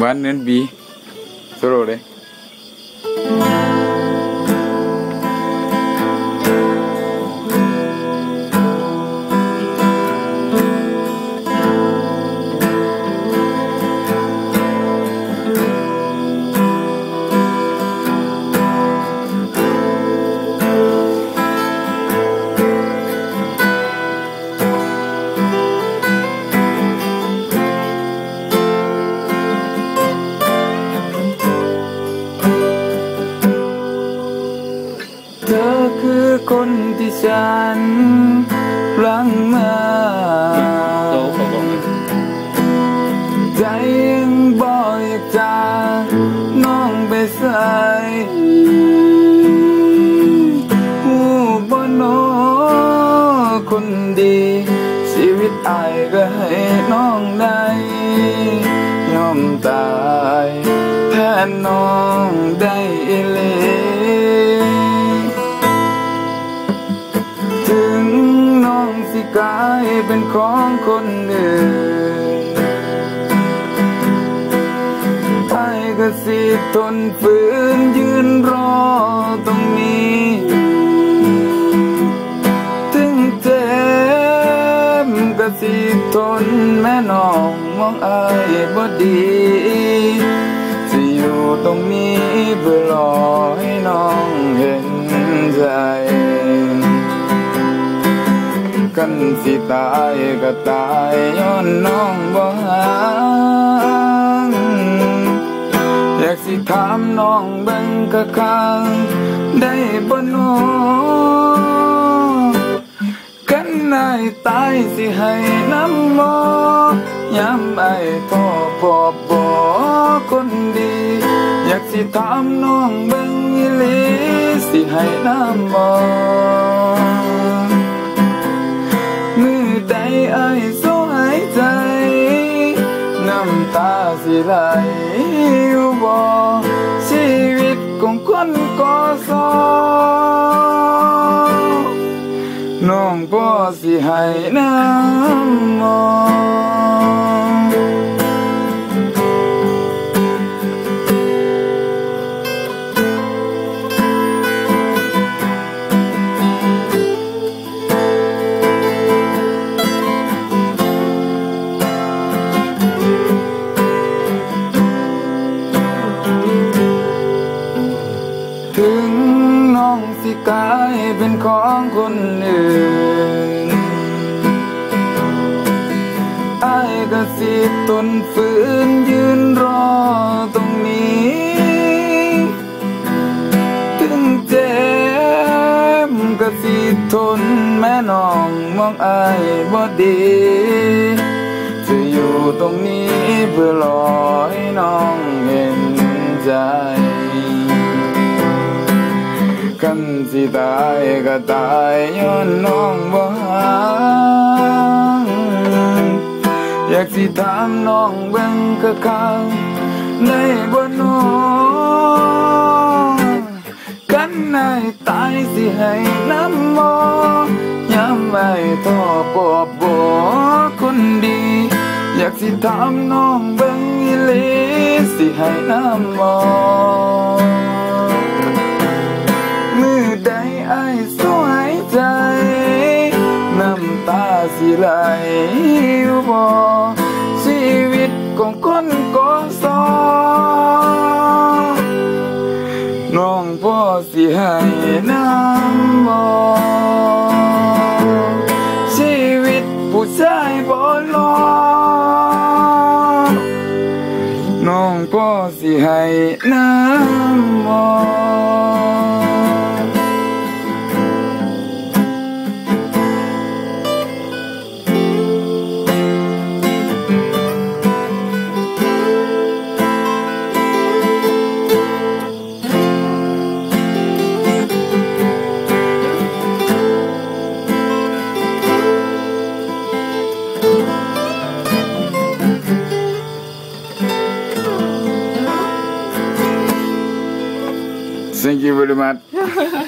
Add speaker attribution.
Speaker 1: One and B. Solo
Speaker 2: đấy. ธอคือคนที่ฉันรังมา
Speaker 1: โตขอบอกย
Speaker 2: ใจยังบอยากจะน้องไปใส่หูบ่โนอคนดี ชีวิตอายก็ให้น้องได้ยอมตายแทนน้องได้อีหลีถึ ของคนอื่นไอ้ก็สิทนฝืนยืนรอตรงนี้ ถึงเจ็บก็สิทนแม่น้องมองอายบ่ดีจะอยู่ตรงนี้เพื่อรอ กันสิตายก็ตายย้อนน้องบ่ห่างอยากสิถามน้องเบิ่งกะคังได้บ่น้อกันนายตายสิให้น้ำมอยามไอ้พ่อพ่อบ่คนดี อยากสิถามน้องเบิ่งอีหลีสิให้น้ำมอ ใดไอ้ายสูหายใจน้ำตาสิไหลอยู่บ่ชีวิตของคนก่อสอน้องก็สิให้น้ำมอง ของคนอื่นไอ้ายก็สิทนฝืนยืนรอตรงนี้ ถึงเจ็บก็สิทนแม่น้องมองไอายบ่ดีจะอยู่ตรงนี้เพื่อรอให้น้องเห็นใจ กันสิตายก็ตายย้อนน้องบ่หางอยากสิถามน้องเบิ่งกะคังได้บ่น้อกันนายตายสิให้น้ำมอยามไว้ท่อปอบบ่คนดี อยากสิถามน้องเบิ่งอีหลีสิให้น้ำมอ ไหลอยู่บ่ชีวิตของคนก่อสอน้องพ่อสิให้น้ำบ่ชีวิตผู้ชายบ่รอน้องพ่อสิให้น้ำม อ